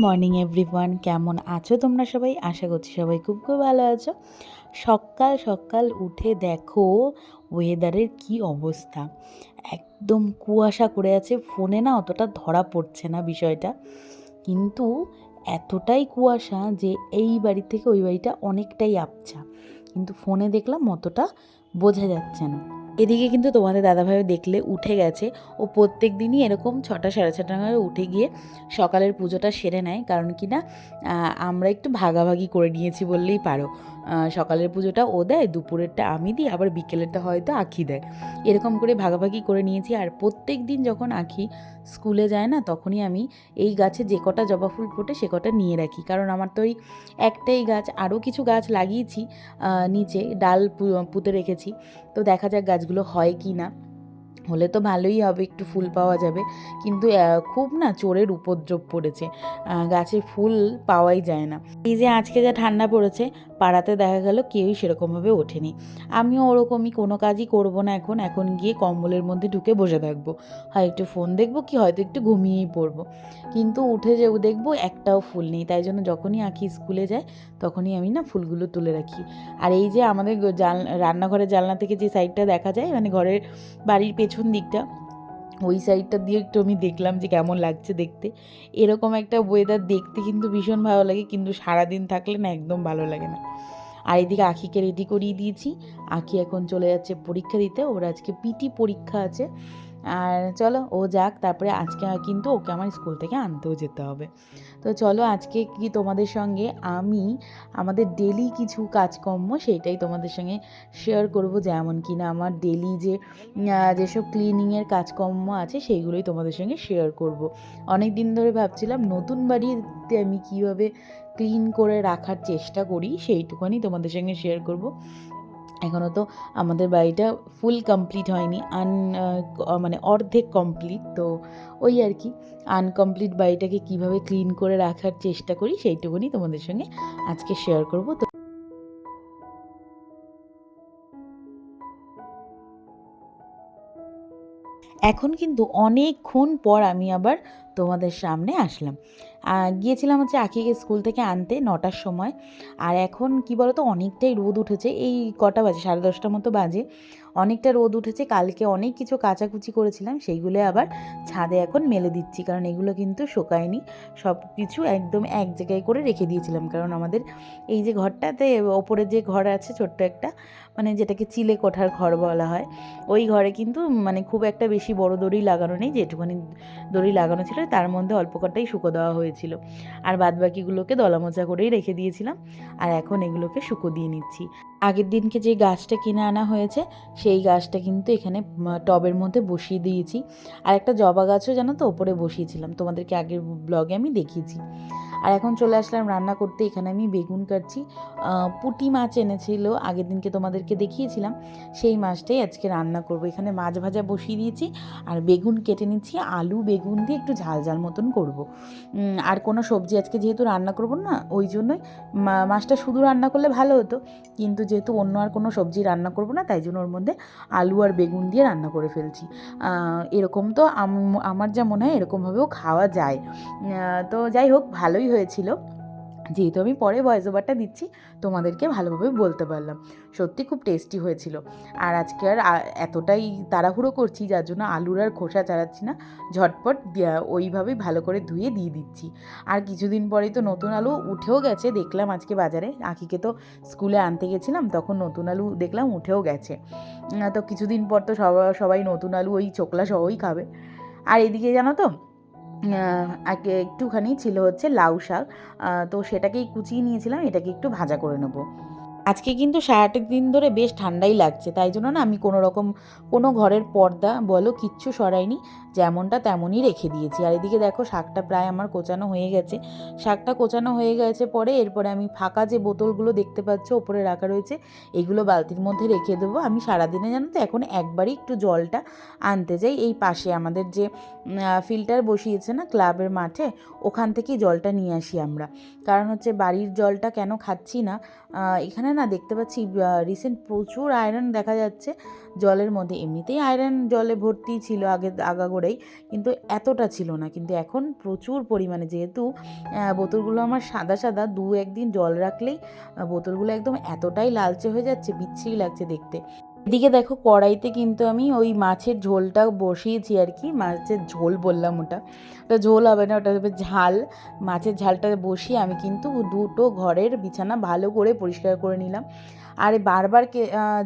Morning everyone. কেমন আছো তোমরা সবাই? আশা করছি সবাই খুব খুব ভালো আছো। সকাল সকাল উঠে দেখো ওয়েদারের কি অবস্থা। একদম কুয়াশা করে আছে, ফোনে না অতটা ধরা পড়ছে না বিষয়টা। কিন্তু এতটাই কুয়াশা যে এই বাড়ি থেকে ওই বাড়িটা অনেকটাই আবছা। কিন্তু ফোনে দেখলাম অতটা বোঝা যাচ্ছে না। এদিকে কিন্তু তোমাদের দাদাভাই দেখলে উঠে গেছে ও প্রত্যেক দিনই এরকম ছটা সাড়ে ছটা নাগাদ উঠে গিয়ে সকালের পুজোটা সেরে নেয়। কারণ কি না আমরা একটু ভাগাভাগি করে নিয়েছি বললেই পারো। সকালের পুজোটা ও দেয়, দুপুরেরটা আমি দিই, আবার বিকেলেরটা হয়তো আখি দেয়। এরকম করে ভাগাভাগি করে নিয়েছি, আর প্রত্যেক দিন যখন আখি স্কুলে যায় না, তখনই আমি এই গাছে যে কটা জবা ফুল ফোটে, সে কটা নিয়ে রাখি। কারণ আমার তো ওই একটাই গাছ, আরও কিছু গাছ লাগিয়েছি নিচে ডাল পুঁতে রেখেছি। তো দেখা যাক গাছগুলো হয় কি না। হলে তো ভালোই হবে, একটু ফুল পাওয়া যাবে। কিন্তু খুব না চোরের উপদ্রব পড়েছে। গাছে ফুল পাওয়াই যায় না। এই যে আজকে যা ঠান্ডা পড়েছে, পাড়াতে দেখা গেল কেউই সেরকমভাবে ওঠেনি। আমিও ওরকমই কোনো কাজই করব না এখন। এখন গিয়ে কম্বলের মধ্যে ঢুকে বসে থাকব। হয় একটু ফোন দেখব কি হয়তো একটু ঘুমিয়েই পড়ব। কিন্তু উঠে যে দেখব একটাও ফুল নেই। তাই জন্য যখনই আঁকি স্কুলে যায় তখনই আমি না ফুলগুলো তুলে রাখি। আর এই যে আমাদের জাল, রান্নাঘরের জানলা থেকে যে সাইডটা দেখা যায় মানে ঘরের বাড়ির পেছন দিকটা, ওই সাইডটা দিয়ে একটু আমি দেখলাম যে কেমন লাগছে দেখতে। এরকম একটা ওয়েদার দেখতে কিন্তু ভীষণ ভালো লাগে, কিন্তু সারাদিন থাকলে না একদম ভালো লাগে না। আর এদিকে আখিকে রেডি করিয়ে দিয়েছি। আখি এখন চলে যাচ্ছে পরীক্ষা দিতে, ওর আজকে পিটি পরীক্ষা আছে। আর চলো, ও যাক, তারপরে আজকে কিন্তু ওকে আমার স্কুল থেকে আনতেও যেতে হবে। তো চলো, আজকে কি তোমাদের সঙ্গে আমি আমাদের ডেলি কিছু কাজকর্ম সেইটাই তোমাদের সঙ্গে শেয়ার করব, যেমন কি না আমার ডেলি যে যেসব ক্লিনিংয়ের কাজকর্ম আছে সেইগুলোই তোমাদের সঙ্গে শেয়ার করব। অনেক দিন ধরে ভাবছিলাম, নতুন বাড়িতে আমি কীভাবে ক্লিন করে রাখার চেষ্টা করি সেইটুকুনি তোমাদের সঙ্গে শেয়ার করব। এখনও তো আমাদের বাড়িটা ফুল কমপ্লিট হয়নি আন মানে অর্ধেক কমপ্লিট তো ওই আর কি। আনকমপ্লিট বাড়িটাকে কীভাবে ক্লিন করে রাখার চেষ্টা করি সেইটুকুনি তোমাদের সঙ্গে আজকে শেয়ার করব, তো এখন কিন্তু অনেকক্ষণ পর আমি আবার তোমাদের সামনে আসলাম। গিয়েছিলাম হচ্ছে আখিকে স্কুল থেকে আনতে নটার সময়। আর এখন কি বলতো, অনেকটাই রোদ উঠেছে। এই কটা বাজে, সাড়ে দশটার মতো বাজে। অনেকটা রোদ উঠেছে, কালকে অনেক কিছু কাচাকুচি করেছিলাম, সেইগুলো আবার ছাদে এখন মেলে দিচ্ছি, কারণ এগুলো কিন্তু শোকায়নি। সব কিছু একদম এক জায়গায় করে রেখে দিয়েছিলাম, কারণ আমাদের এই যে ঘরটাতে ওপরে যে ঘর আছে, ছোট্ট একটা মানে যেটাকে চিলে কোঠার ঘর বলা হয়, ওই ঘরে কিন্তু মানে খুব একটা বেশি বড় দড়ি লাগানো নেই যেটুখানি দড়ি লাগানো ছিল তার মধ্যে অল্প কটাই শুকো দেওয়া হয়েছিল। আর বাদবাকিগুলোকে দলামোচা করেই রেখে দিয়েছিলাম। আর এখন এগুলোকে শুকো দিয়ে নিচ্ছি। আগের দিনকে যে গাছটা কিনে আনা হয়েছে, সেই গাছটা কিন্তু এখানে টবের মধ্যে বসিয়ে দিয়েছি। আর একটা জবা গাছও জানো তো, ওপরে বসিয়েছিলাম। তোমাদেরকে আগের ব্লগে আমি দেখিয়েছি। আর এখন চলে আসলাম রান্না করতে। এখানে আমি বেগুন কাটছি। পুঁটি মাছ এনেছিল। আগের দিনকে তোমাদেরকে দেখিয়েছিলাম। সেই মাছটাই আজকে রান্না করব। এখানে মাছ ভাজা বসিয়ে দিয়েছি আর বেগুন কেটে নিচ্ছি। আলু, বেগুন দিয়ে একটু ঝাল ঝাল মতন করব। আর কোনো সবজি আজকে যেহেতু রান্না করব না, ওই জন্যই মাছটা শুধু রান্না করলে ভালো হতো। কিন্তু যেহেতু অন্য আর কোনো সবজি রান্না করব না, তাই জন্য ওর মধ্যে আলু আর বেগুন দিয়ে রান্না করে ফেলছি। এরকম তো আমার যা মনে হয় এরকমভাবেও খাওয়া যায়। তো যাই হোক, ভালোই হয়েছিল। যেহেতু আমি পরে ভয়েস ওভারটা দিচ্ছি, তোমাদেরকে ভালোভাবে বলতে পারলাম। সত্যি খুব টেস্টি হয়েছিল। আর আজকে আর এতটাই তাড়াহুড়ো করছি, যার জন্য আলুর আর খোসা ছাড়াচ্ছি না। ঝটপট ওইভাবেই ভালো করে ধুয়ে দিয়ে দিচ্ছি। আর কিছুদিন পরেই তো নতুন আলু উঠেও গেছে, দেখলাম আজকে বাজারে। আঁকিকে তো স্কুলে আনতে গেছিলাম, তখন নতুন আলু দেখলাম উঠেও গেছে। তো কিছুদিন পর তো সবাই সবাই নতুন আলু, ওই চোকলা সহই খাবে। আর এদিকে জানো তো আগে একটুখানি ছিল হচ্ছে লাউ শাক। তো সেটাকেই কুচিয়ে নিয়েছিলাম, এটাকে একটু ভাজা করে নেব। আজকে কিন্তু সারাটা দিন ধরে বেশ ঠান্ডাই লাগছে, তাই জন্য না আমি কোনো রকম কোনো ঘরের পর্দা বলো কিচ্ছু সরাইনি, যেমনটা তেমনই রেখে দিয়েছি। আর এদিকে দেখো শাকটা প্রায় আমার কোচানো হয়ে গেছে। শাকটা কোচানো হয়ে গেছে পরে এরপরে আমি ফাঁকা যে বোতলগুলো দেখতে পাচ্ছ ওপরে রাখা রয়েছে, এগুলো বালতির মধ্যে রেখে দেবো। আমি সারাদিনে জানো তো এখন একবারই একটু জলটা আনতে যাই। এই পাশে আমাদের যে ফিল্টার বসিয়েছে না ক্লাবের মাঠে, ওখান থেকেই জলটা নিয়ে আসি আমরা। কারণ হচ্ছে বাড়ির জলটা কেন খাচ্ছি না এখানে না দেখতে পাচ্ছি রিসেন্ট প্রচুর আয়রন দেখা যাচ্ছে জলের মধ্যে। এমনিতেই আয়রন জলে ভর্তি ছিল আগে, আগাগোড়াই, কিন্তু এতটা ছিল না। কিন্তু এখন প্রচুর পরিমাণে যেহেতু বোতলগুলো আমার সাদা সাদা, দু একদিন জল রাখলেই বোতলগুলো একদম এতটাই লালচে হয়ে যাচ্ছে, বিচ্ছিরি লাগছে দেখতে। এদিকে দেখো কড়াইতে কিন্তু আমি ওই মাছের ঝোলটা বসিয়েছি আর কি, মাছের ঝোল বললাম ওটা। ওটা ঝোল হবে না, ওটা হবে ঝাল। মাছের ঝালটা বসিয়ে আমি কিন্তু দুটো ঘরের বিছানা ভালো করে পরিষ্কার করে নিলাম। আর বারবার কে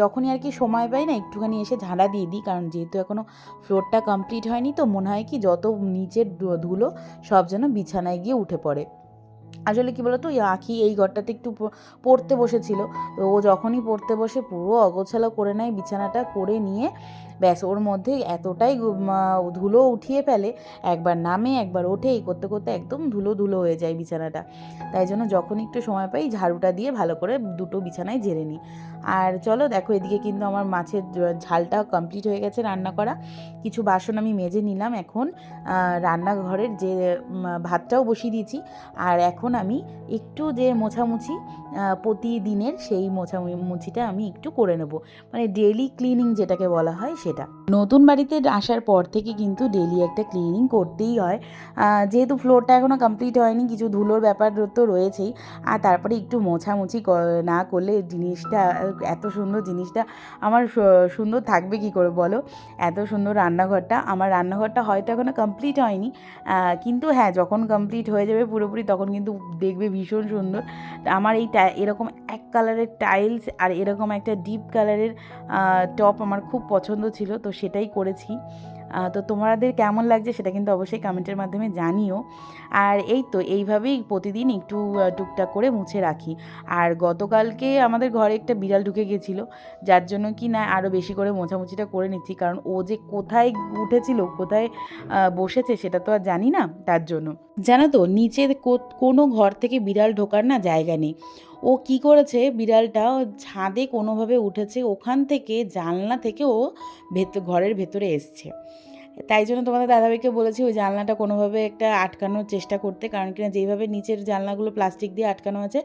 যখনই আর কি সময় পাই না, একটুখানি এসে ঝাড়া দিয়ে দিই, কারণ যেহেতু এখনও ফ্লোরটা কমপ্লিট হয়নি, তো মনে হয় কি যত নিচের ধুলো সব যেন বিছানায় গিয়ে উঠে পড়ে। আসলে কি বলতো, ওই আঁখি এই ঘরটাতে একটু পড়তে বসেছিল। তো ও যখনই পড়তে বসে পুরো অগোছালো করে নেয়, বিছানাটা করে নিয়ে ব্যাস ওর মধ্যে এতটাই ধুলো উঠিয়ে ফেলে, একবার নামে, একবার ওঠে, এই করতে করতে একদম ধুলো ধুলো হয়ে যায় বিছানাটা। তাই জন্য যখন একটু সময় পাই ঝাড়ুটা দিয়ে ভালো করে দুটো বিছানায় ঝেড়ে নিই। আর চলো দেখো এদিকে কিন্তু আমার মাছের ঝালটা কমপ্লিট হয়ে গেছে রান্না করা। কিছু বাসন আমি মেজে নিলাম এখন। রান্নাঘরের যে ভাতটাও বসিয়ে দিয়েছি। আর এখন আমি একটু যে মোছামুছি প্রতিদিনের সেই মোছামুছিটা আমি একটু করে নেব। মানে ডেলি ক্লিনিং যেটাকে বলা হয় সেটা। নতুন বাড়িতে আসার পর থেকে কিন্তু ডেলি একটা ক্লিনিং করতেই হয়। যেহেতু ফ্লোরটা এখনও কমপ্লিট হয়নি, কিছু ধুলোর ব্যাপার তো রয়েছেই। আর তারপরে একটু মোছামুছি না করলে জিনিসটা, এত সুন্দর জিনিসটা আমার সুন্দর থাকবে কি করে বলো? এত সুন্দর রান্নাঘরটা, আমার রান্নাঘরটা হয়তো এখনও কমপ্লিট হয়নি। কিন্তু হ্যাঁ যখন কমপ্লিট হয়ে যাবে পুরোপুরি, তখন কিন্তু দেখবে ভীষণ সুন্দর। আমার এই এরকম এক কালারের টাইলস আর এরকম একটা ডিপ কালারের টপ আমার খুব পছন্দ ছিল, তো সেটাই করেছি। তো তোমাদের কেমন লাগছে সেটা কিন্তু অবশ্যই কমেন্টের মাধ্যমে জানিও। আর এই তো, এইভাবেই প্রতিদিন একটু টুকটাক করে মুছে রাখি। আর গতকালকে আমাদের ঘরে একটা বিড়াল ঢুকে গেছিল, যার জন্য কি না আরও বেশি করে মোছামুছিটা করে নিচ্ছি। কারণ ও যে কোথায় উঠেছিল, কোথায় বসেছে সেটা তো আর জানি না তার জন্য। জানো তো, নিচে কো- কোনো ঘর থেকে বিড়াল ঢোকার না জায়গা নেই। ও কি করেছে? বিড়ালটা ছাদে কোনোভাবে উঠেছে, ওখান থেকে জানলা থেকে ও ভেতর ঘরের ভেতরে এসছে। তাই জন্য তোমাদের দাদাভাইকে বলেছি ওই জানলাটা কোনোভাবে একটা আটকানোর চেষ্টা করতে। কারণ কিনা যেইভাবে নিচের জানলাগুলো প্লাস্টিক দিয়ে আটকানো আছে,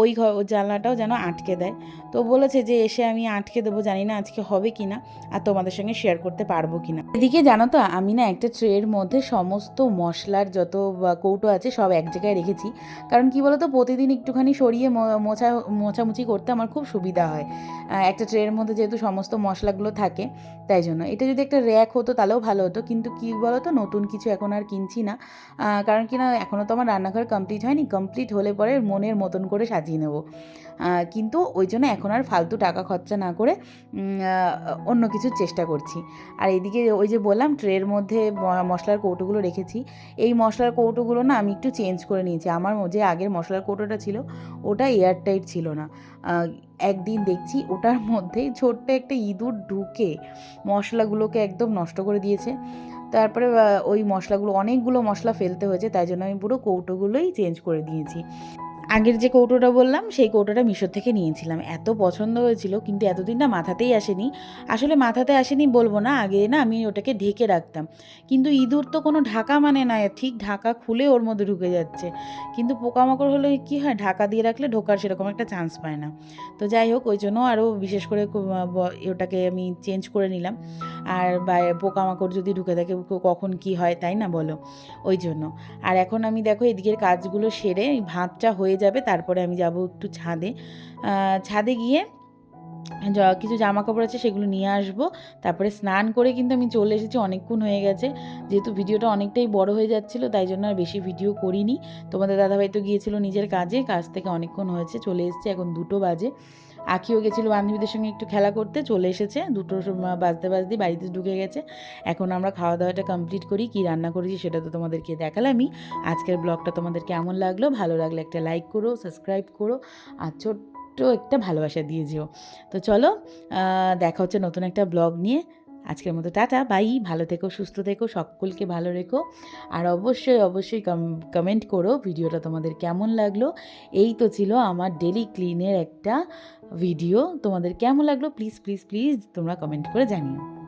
ওই ঘর জানলাটাও যেন আটকে দেয়। তো বলেছে যে এসে আমি আটকে দেবো, জানি না আজকে হবে কি না আর তোমাদের সঙ্গে শেয়ার করতে পারব কি না। এদিকে জানো তো, আমি না একটা ট্রের মধ্যে সমস্ত মশলার যত কৌটো আছে সব এক জায়গায় রেখেছি। কারণ কি বলতো, প্রতিদিন একটুখানি সরিয়ে মোছা, মোছামুছি করতে আমার খুব সুবিধা হয়। একটা ট্রের মধ্যে যেহেতু সমস্ত মশলাগুলো থাকে, তাই জন্য। এটা যদি একটা র্যাক হতো তাহলেও ভালো হতো। কিন্তু কি বলো তো নতুন কিছু এখন আর কিনছি না। কারণ কি না এখনও তো আমার রান্নাঘর কমপ্লিট হয়নি। কমপ্লিট হলে পরে মনের মতন করে সাজিয়ে নেব। কিন্তু ওই জন্য এখন আর ফালতু টাকা খরচা না করে অন্য কিছুর চেষ্টা করছি। আর এদিকে ওই যে বললাম ট্রের মধ্যে মশলার কৌটোগুলো রেখেছি। এই মশলার কৌটোগুলো না আমি একটু চেঞ্জ করে নিয়েছি। আমার যে আগের মশলার কৌটোটা ছিল, ওটা এয়ারটাইট ছিল না। একদিন দেখছি ওটার মধ্যে ছোট্ট একটা ইঁদুর ঢুকে মশলাগুলোকে একদম নষ্ট করে দিয়েছে। তারপরে ওই মশলাগুলো, অনেকগুলো মশলা ফেলতে হয়েছে, তাই জন্য আমি পুরো কৌটোগুলোই চেঞ্জ করে দিয়েছি। আগের যে কৌটোটা বললাম, সেই কৌটোটা মিশর থেকে নিয়েছিলাম। এত পছন্দ হয়েছিল, কিন্তু এতদিন না মাথাতেই আসেনি। আসলে মাথাতে আসেনি বলব না, আগে না আমি ওটাকে ঢেকে রাখতাম। কিন্তু ইঁদুর তো কোনো ঢাকা মানে না ঠিক ঢাকা খুলে ওর মধ্যে ঢুকে যাচ্ছে। কিন্তু পোকামাকড় হলে কি হয়, ঢাকা দিয়ে রাখলে ঢোকার সেরকম একটা চান্স পায় না। তো যাই হোক, ওই জন্য আরও বিশেষ করে ওটাকে আমি চেঞ্জ করে নিলাম। আর পোকামাকড় যদি ঢুকে থাকে কখন কি হয়, তাই না বলো? ওই জন্য। আর এখন আমি দেখো, এদিকের কাজগুলো সেরে ভাতটা হয়ে যাবে, তারপরে আমি যাব একটু ছাদে। ছাদে গিয়ে কিছু জামা কাপড় আছে সেগুলো নিয়ে আসব। তারপরে স্নান করে কিন্তু আমি চলে এসেছি, অনেকক্ষণ হয়ে গেছে। যেহেতু ভিডিওটা অনেকটাই বড় হয়ে যাচ্ছিল, তাই জন্য আর বেশি ভিডিও করিনি। তোমাদের দাদাভাই তো গিয়েছিল নিজের কাজে, কাজ থেকে অনেকক্ষণ হয়েছে, চলে এসেছে, এখন দুটো বাজে। আখিও গেছিল বান্ধবীদের সঙ্গে একটু খেলা করতে, চলে এসেছে। দুটো বাজতে বাজতে বাড়িতে ঢুকে গেছে। এখন আমরা খাওয়া দাওয়াটা কমপ্লিট করি, কি রান্না করেছি সেটা তো তোমাদেরকে দেখালামই। আজকের ব্লগটা তোমাদের কেমন লাগল? ভালো লাগলে একটা লাইক করো সাবস্ক্রাইব করো, আর ছোট্ট একটা ভালোবাসা দিয়ে যেও। তো চলো দেখা হচ্ছে নতুন একটা ব্লগ নিয়ে। আজকের মতো টাটা, বাই। ভালো থেকো, সুস্থ থেকো, সকলকে ভালো রেখো। আর অবশ্যই অবশ্যই কমেন্ট করো ভিডিওটা তোমাদের কেমন লাগল। এই তো ছিল আমার ডেলি ক্লিনের একটা ভিডিও তোমাদের কেমন লাগল? প্লিজ প্লিজ প্লিজ তোমরা কমেন্ট করে জানিও।